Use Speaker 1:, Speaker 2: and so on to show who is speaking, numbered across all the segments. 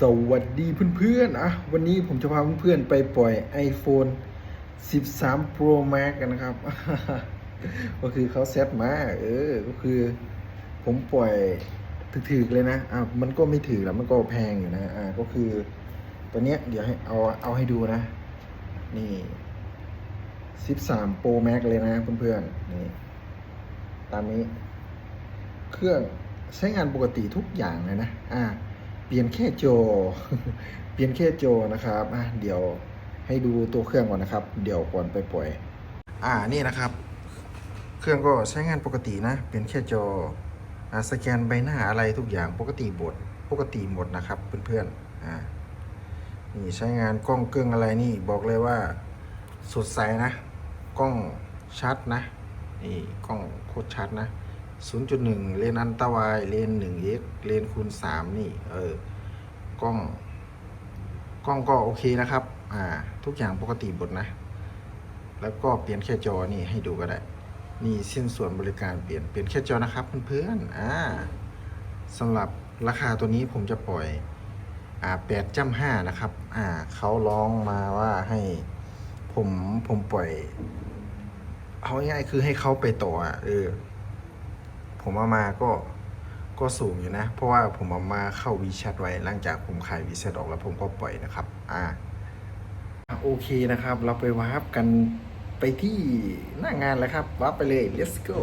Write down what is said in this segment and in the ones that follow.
Speaker 1: สวัสดีเพื่อนๆอะวันนี้ผมจะพาเพื่อนๆไปปล่อย iPhone 13 Pro Max กันนะครับ ก็คือเขาเซตมา เออ ก็คือผมปล่อยถึกๆเลยนะ อะมันก็ไม่ถือแล้วมันก็แพงอยู่นะ อะก็คือ ตัวเนี้ยเดี๋ยวให้เอาเอาให้ดูนะ นี่ 13 Pro Max เลยนะเพื่อนๆ นี่ ตามนี้ เครื่องใช้งานปกติทุกอย่างเลยนะ อ่าเป ลี่ยนแค่จอเปลี่ยนแค่โจอนะครับอะเดี๋ยวให้ดูตัวเครื่องก่อนนะครับ เดี๋ยวก่อนไปปล่อย อ่านี่นะครับ เครื่องก็ใช้งานปกตินะ เปลี่ยนแค่จออ่าสแกนใบหน้าอะไรทุกอย่างปกติบทปกติหมดนะครับเพื่อนๆอ่านี่ใช้งานกล้องเครื่องอะไรนี่บอกเลยว่าสดใสนะ กล้องชัดนะนี่กล้องโคตรชัดนะ 0.1 เลนอันตรายเลน 1x เลนคูณ 3 นี่ เออ กล้อง กล้องก็โอเคนะครับ อ่า ทุกอย่างปกติหมดนะ แล้วก็เปลี่ยนแค่จอนี่ให้ดูก็ได้ นี่สิ้นส่วนบริการเปลี่ยน เปลี่ยนแค่จอนะครับเพื่อนๆ อ่าสำหรับราคาตัวนี้ผมจะปล่อย อ่าแปดจ้ำห้านะครับ อ่า เขาร้องมาว่าให้ผม ผมปล่อย เอาง่ายๆคือให้เขาไปต่ออะ เออ ผมเอามาก็ก็สูงอยู่นะ เพราะว่าผมเอามาเข้าวีแชทไว้หลังจากผมขายวีแชทออกแล้วผมก็ปล่อยนะครับอ่าโอเคนะครับ เราไปวาร์ปกันไปที่หน้างานแล้วครับวาร์ปไปเลย let's go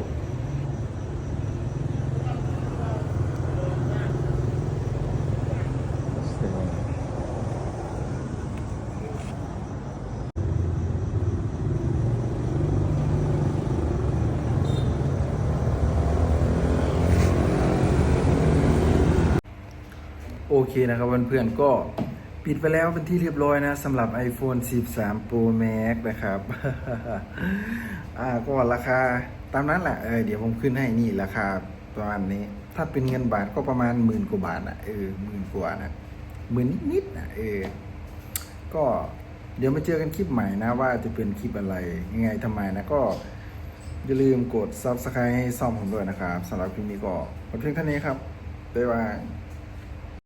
Speaker 1: โอเคนะครับเพื่อนๆก็ปิดไปแล้วเป็นที่เรียบร้อยนะสำหรับ iPhone 13 Pro Max นะครับ อ่าก็ราคาตามนั้นแหละเออเดี๋ยวผมขึ้นให้นี่ราคาประมาณนี้ ถ้าเป็นเงินบาทก็ประมาณหมื่นกว่าบาทอะเออหมื่นกว่านะหมื่นนิดๆนะเออก็เดี๋ยวมาเจอกันคลิปใหม่นะว่าจะเป็นคลิปอะไรยังไงทำไมนะก็อย่าลืมกด Subscribe ให้ซ่อมผมด้วยนะครับสำหรับคลิปนี้ก็หมดเพียงเท่านี้ครับบ๊ายบาย